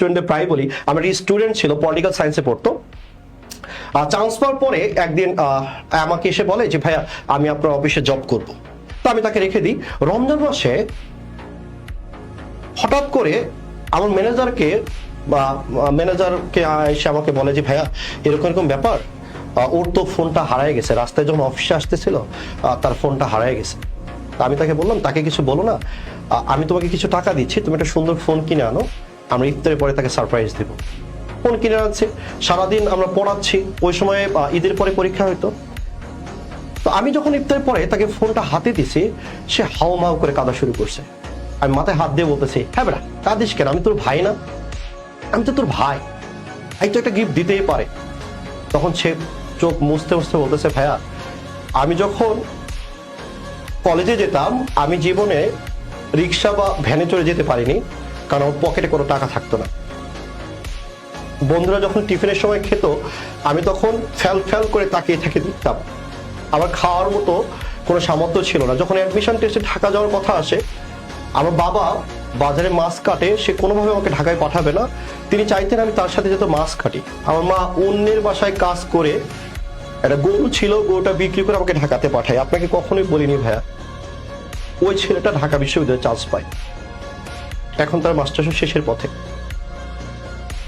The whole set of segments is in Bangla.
স্টুডেন্টদের প্রায় বলি আমার স্টুডেন্ট ছিল পলিটিক্যাল সায়েন্সে পড়তো। চান্স পাওয়ার পরে একদিন আমাকে এসে বলে যে, ভাইয়া, আমি আপনার অফিসে জব করব। তো আমি তাকে রেখে দিই। রমজান মাসে হঠাৎ করে আমার ম্যানেজারকে বা ম্যানেজারকে এসে আমাকে বলে যে, ভাইয়া, এরকম এরকম ব্যাপার। ওর তো ফোনটা হারায় গেছে। রাস্তায় যখন অফিসে আসতেছিল তার ফোনটা হারায় গেছে। আমি তাকে বললাম, তাকে কিছু বলো না। আমি তোমাকে কিছু টাকা দিচ্ছি। তুমি একটা সুন্দর ফোন কিনে আনো। আমরা ইফতারের পরে তাকে সারপ্রাইজ দেবো। ফোন কিনে আনছে। সারাদিন আমরা পড়াচ্ছি। ওই সময় ঈদের পরে পরীক্ষা হইতো। তো আমি যখন ইফতারের পরে তাকে ফোনটা হাতে দিছি, সে হাও মাও করে কাঁদা শুরু করছে। আমি মাথায় হাত দিয়ে বলতেছি হ্যাঁ বেটা, কাঁদিস কেন? আমি তোর ভাই না। আমি তো তোর ভাই। ভাই তো একটা গিফট দিতেই পারে। তখন সে চোখ মুছতে মুছতে বলতেছে, ভাইয়া, আমি যখন কলেজে যেতাম, আমি জীবনে রিক্সা বা ভ্যানে চড়ে যেতে পারিনি। কারণ ওর পকেটে কোনো টাকা থাকতো না। বন্ধুরা যখন টিফিনের সময় খেত, আমি তখন ফ্যাল ফ্যাল করে তাকিয়ে থেকে দিতাম আমার খাওয়ার মতো কোনো সামর্থ্য ছিল না। যখন অ্যাডমিশন টেস্টে ঢাকা যাওয়ার কথা আসে, আমার বাবা বাজারে মাছ কাটে, সে কোনোভাবে আমাকে ঢাকায় পাঠাবে না। তিনি চাইতেন আমি তার সাথে যেত মাছ কাটি। আমার মা অন্যের বাসায় কাজ করে, একটা গরু ছিল, গরুটা বিক্রি করে আমাকে ঢাকাতে পাঠায়। আপনাকে কখনোই বলিনি ভাইয়া, ওই ছেলেটা ঢাকা বিশ্ববিদ্যালয়ে চান্স পায়। এখন তার মাস্টার্স শেষের পথে।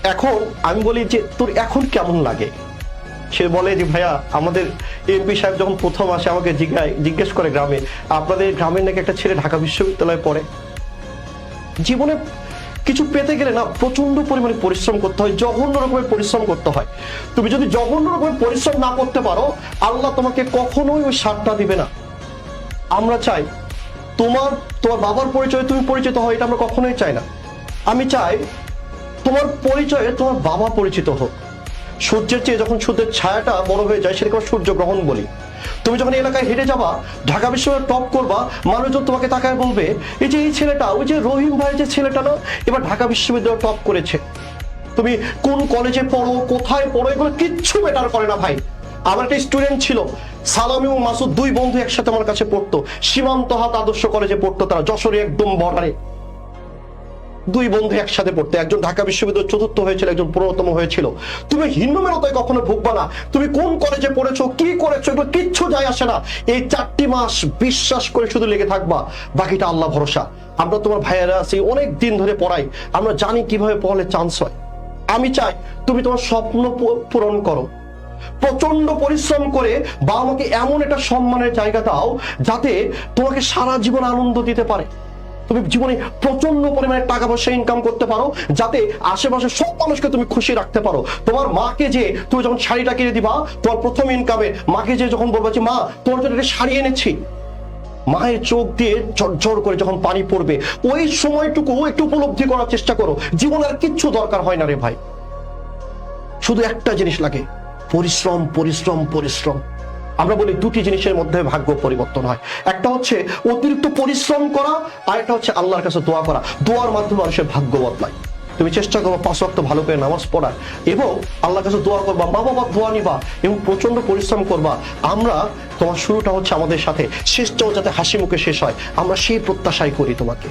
এখন আমি বলি যে, তোর এখন কেমন লাগে? সে বলে যে, ভাইয়া, আমাদের এমপি সাহেব যখন প্রথম আসে আমাকে জিজ্ঞেস করে গ্রামে, আপনাদের গ্রামের নাকি একটা ছেলে ঢাকা বিশ্ববিদ্যালয়ে পড়ে? জীবনে কিছু পেতে গেলে না প্রচণ্ড পরিমাণে পরিশ্রম করতে হয়, জঘন্য রকমের পরিশ্রম করতে হয়। তুমি যদি জঘন্য রকমের পরিশ্রম না করতে পারো, আল্লাহ তোমাকে কখনোই ওই সারটা দিবে না। আমরা চাই তোমার তোমার বাবার পরিচয়ে তুমি পরিচিত হয় এটা আমরা কখনোই চাই না। আমি চাই তোমার পরিচয়ে তোমার বাবা পরিচিত হোক। সূর্যের চেয়ে যখন সূর্যের ছায়াটা বড় হয়ে যায়, সেটাকে সূর্য গ্রহণ বলি। তুমি যখন এলাকায় হেঁটে যাবা, ঢাকা বিশ্ববিদ্যালয় টপ করবা, মানুষজন তোমাকে তাকায় বলবে, এই যে এই ছেলেটা, ওই যে রহিম ভাই যে ছেলেটা না, এবার ঢাকা বিশ্ববিদ্যালয় টপ করেছে। তুমি কোন কলেজে পড়ো, কোথায় পড়ো, এগুলো কিচ্ছু বেটার করে না ভাই। আমার একটা স্টুডেন্ট ছিল সালাম এবং মাসুদ দুই বন্ধু একসাথে আমার কাছে পড়তো। সীমান্ত হাত আদর্শ কলেজে পড়তো তারা যশোরে একদম বর্ডারে দুই বন্ধু একসাথে পড়তে। একজন ঢাকা বিশ্ববিদ্যালয় চতুর্থ হয়েছিল, একজন পুরোতম হয়েছিল। তুমি হিন্দুমেরতায় কখনো ভুগবা না। তুমি কোন কলেজে পড়েছো, কি করেছ, এগুলো কিচ্ছু যায় আসে না। এই চারটি মাস বিশ্বাস করে শুধু লেগে থাকবা, বাকিটা আল্লাহ ভরসা। আমরা তোমার ভাইয়েরা আছি, অনেক দিন ধরে পড়াই। আমরা জানি কীভাবে পড়লে চান্স হয়। আমি চাই তুমি তোমার স্বপ্ন পূরণ করো। প্রচণ্ড পরিশ্রম করে বাবা মাকে এমন একটা সম্মানের জায়গা দাও যাতে তোমাকে সারা জীবন আনন্দ দিতে পারে। তুমি জীবনে প্রচণ্ড পরিমাণে টাকা পয়সা ইনকাম করতে পারো, যাতে আশেপাশে সব মানুষকে তুমি খুশি রাখতে পারো। তোমার মাকে যে তুমি যখন শাড়িটা কিনে দিবা, তোমার প্রথম ইনকামে মাকে যে যখন বলবা যে, মা তোমার জন্য একটা শাড়ি এনেছি। মায়ের চোখ দিয়ে ঝরঝর করে যখন পানি পড়বে, ওই সময়টুকু একটু উপলব্ধি করার চেষ্টা করো। জীবনে আর কিচ্ছু দরকার হয় না রে ভাই। শুধু একটা জিনিস লাগে পরিশ্রম পরিশ্রম পরিশ্রম। আমরা বলি দুটি জিনিসের মধ্যে ভাগ্য পরিবর্তন হয়। একটা হচ্ছে অতিরিক্ত পরিশ্রম করা, আর একটা হচ্ছে আল্লাহর কাছে দোয়া করা। দোয়ার মাধ্যমে মানুষের ভাগ্য বদলায়। তুমি চেষ্টা করব পাঁচ ওয়াক্ত ভালো করে নামাজ পড়ার, এবং আল্লাহর কাছে দোয়া করবা, মা বাবার দোয়া নিবা, এবং প্রচণ্ড পরিশ্রম করবা। আমরা, তোমার শুরুটা হচ্ছে আমাদের সাথে শেষটাও যাতে হাসি মুখে শেষ হয়, আমরা সেই প্রত্যাশাই করি তোমাকে।